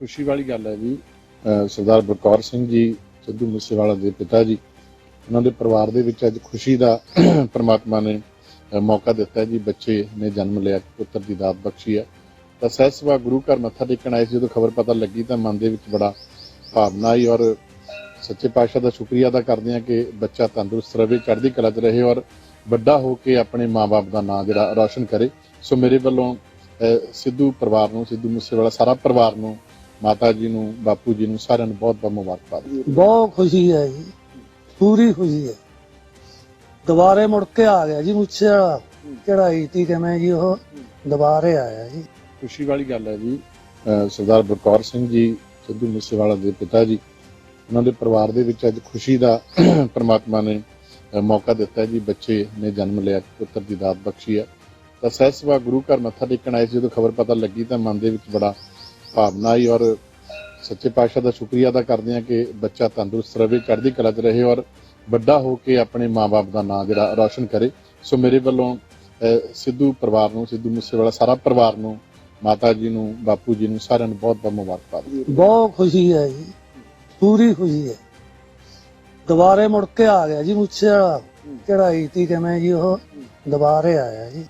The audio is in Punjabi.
ਖੁਸ਼ੀ ਵਾਲੀ ਗੱਲ ਹੈ ਜੀ ਸਰਦਾਰ ਬਲਕੌਰ ਸਿੰਘ ਜੀ, ਸਿੱਧੂ ਮੂਸੇਵਾਲਾ ਦੇ ਪਿਤਾ ਜੀ, ਉਹਨਾਂ ਦੇ ਪਰਿਵਾਰ ਦੇ ਵਿੱਚ ਅੱਜ ਖੁਸ਼ੀ ਦਾ ਪ੍ਰਮਾਤਮਾ ਨੇ ਮੌਕਾ ਦਿੱਤਾ ਜੀ, ਬੱਚੇ ਨੇ ਜਨਮ ਲਿਆ, ਪੁੱਤਰ ਦੀ ਦਾਤ ਬਖਸ਼ੀ ਹੈ। ਤਾਂ ਸਹਿਜ ਸਭਾ ਗੁਰੂ ਘਰ ਮੱਥਾ ਟੇਕਣ ਆਏ ਸੀ, ਜਦੋਂ ਖਬਰ ਪਤਾ ਲੱਗੀ ਤਾਂ ਮਨ ਦੇ ਵਿੱਚ ਬੜਾ ਭਾਵਨਾ ਆਈ ਔਰ ਸੱਚੇ ਪਾਤਸ਼ਾਹ ਦਾ ਸ਼ੁਕਰੀਆ ਅਦਾ ਕਰਦੇ ਹਾਂ ਕਿ ਬੱਚਾ ਤੰਦਰੁਸਤ ਰਹੇ, ਚੜ੍ਹਦੀ ਕਲਾ 'ਚ ਰਹੇ ਔਰ ਵੱਡਾ ਹੋ ਕੇ ਆਪਣੇ ਮਾਪੇ ਦਾ ਨਾਂ ਜਿਹੜਾ ਰੌਸ਼ਨ ਕਰੇ। ਸੋ ਮੇਰੇ ਵੱਲੋਂ ਸਿੱਧੂ ਪਰਿਵਾਰ ਨੂੰ, ਸਿੱਧੂ ਮੂਸੇਵਾਲਾ ਸਾਰਾ ਪਰਿਵਾਰ ਨੂੰ ਮਾਤਾ ਜੀ ਨੂੰ ਬਾਪੂ ਜੀ ਨੂੰ ਸਾਰਿਆਂ ਨੂੰ ਬਹੁਤ ਬਹੁਤ ਮੁਬਾਰਕਬਾਦ। ਬਹੁਤ ਖੁਸ਼ੀ ਹੈ ਜੀ। ਪੂਰੀ ਖੁਸ਼ੀ ਹੈ। ਦੁਬਾਰੇ ਮੁੜ ਕੇ ਆ ਗਿਆ ਜੀ ਮੁੱਛੇ ਵਾਲਾ। ਚੜਾਈ ਤੀ ਕਿਵੇਂ ਜੀ ਉਹ। ਦੁਬਾਰੇ ਆਇਆ ਜੀ। ਖੁਸ਼ੀ ਵਾਲੀ ਗੱਲ ਹੈ ਜੀ ਸਰਦਾਰ ਬਲਕੌਰ ਸਿੰਘ ਜੀ ਸਿੱਧੂ ਮੂਸੇਵਾਲਾ ਦੇ ਪਿਤਾ ਜੀ। ਉਹਨਾਂ ਦੇ ਪਰਿਵਾਰ ਦੇ ਵਿੱਚ ਅੱਜ ਖੁਸ਼ੀ ਦਾ ਪ੍ਰਮਾਤਮਾ ਨੇ ਮੌਕਾ ਦਿੱਤਾ ਜੀ। ਬੱਚੇ ਨੇ ਜਨਮ ਲਿਆ ਪੁੱਤਰ ਦੀ ਦਾਤ ਬਖਸ਼ੀ ਹੈ। ਤਾਂ ਸਹਿਸਵਾ ਗੁਰੂ ਘਰ ਮੱਥਾ ਟੇਕਣ ਆਏ ਸੀ ਜਦੋਂ ਖਬਰ ਪਤਾ ਲੱਗੀ ਤਾਂ ਮਨ ਦੇ ਵਿੱਚ ਬੜਾ ਭਾਵਨਾ ਆਈ ਔਰ ਸੱਚੇ ਪਾਤਸ਼ਾਹ ਦਾ ਸ਼ੁਕਰੀਆ ਅਦਾ ਕਰਦੇ ਹਾਂ ਕਿ ਬੱਚਾ ਤੰਦਰੁਸਤ ਰਹੇ ਚੜ੍ਹਦੀ ਕਲਾ 'ਚ ਰਹੇ ਔਰ ਵੱਡਾ ਹੋ ਕੇ ਆਪਣੇ ਮਾਪੇ ਦਾ ਨਾਂ ਜਿਹੜਾ ਰੌਸ਼ਨ ਕਰੇ। ਸੋ ਮੇਰੇ ਵੱਲੋਂ ਸਿੱਧੂ ਪਰਿਵਾਰ ਨੂੰ ਸਿੱਧੂ ਮੂਸੇਵਾਲਾ ਸਾਰਾ ਪਰਿਵਾਰ ਨੂੰ ਮਾਤਾ ਜੀ ਨੂੰ ਬਾਪੂ ਜੀ ਨੂੰ ਸਾਰਿਆਂ ਨੂੰ ਬਹੁਤ ਬਹੁਤ ਮੁਬਾਰਕਬਾਦ। ਬਹੁਤ ਖੁਸ਼ੀ ਹੈ ਜੀ। ਪੂਰੀ ਖੁਸ਼ੀ ਹੈ। ਦੁਬਾਰੇ ਮੁੜ ਕੇ ਆ ਗਿਆ ਜੀ ਮੁੱਛੇ ਵਾਲਾ ਚੜਾਈ ਤੀ ਕਿਵੇਂ ਜੀ ਉਹ? ਦੁਬਾਰੇ ਆਇਆ ਜੀ।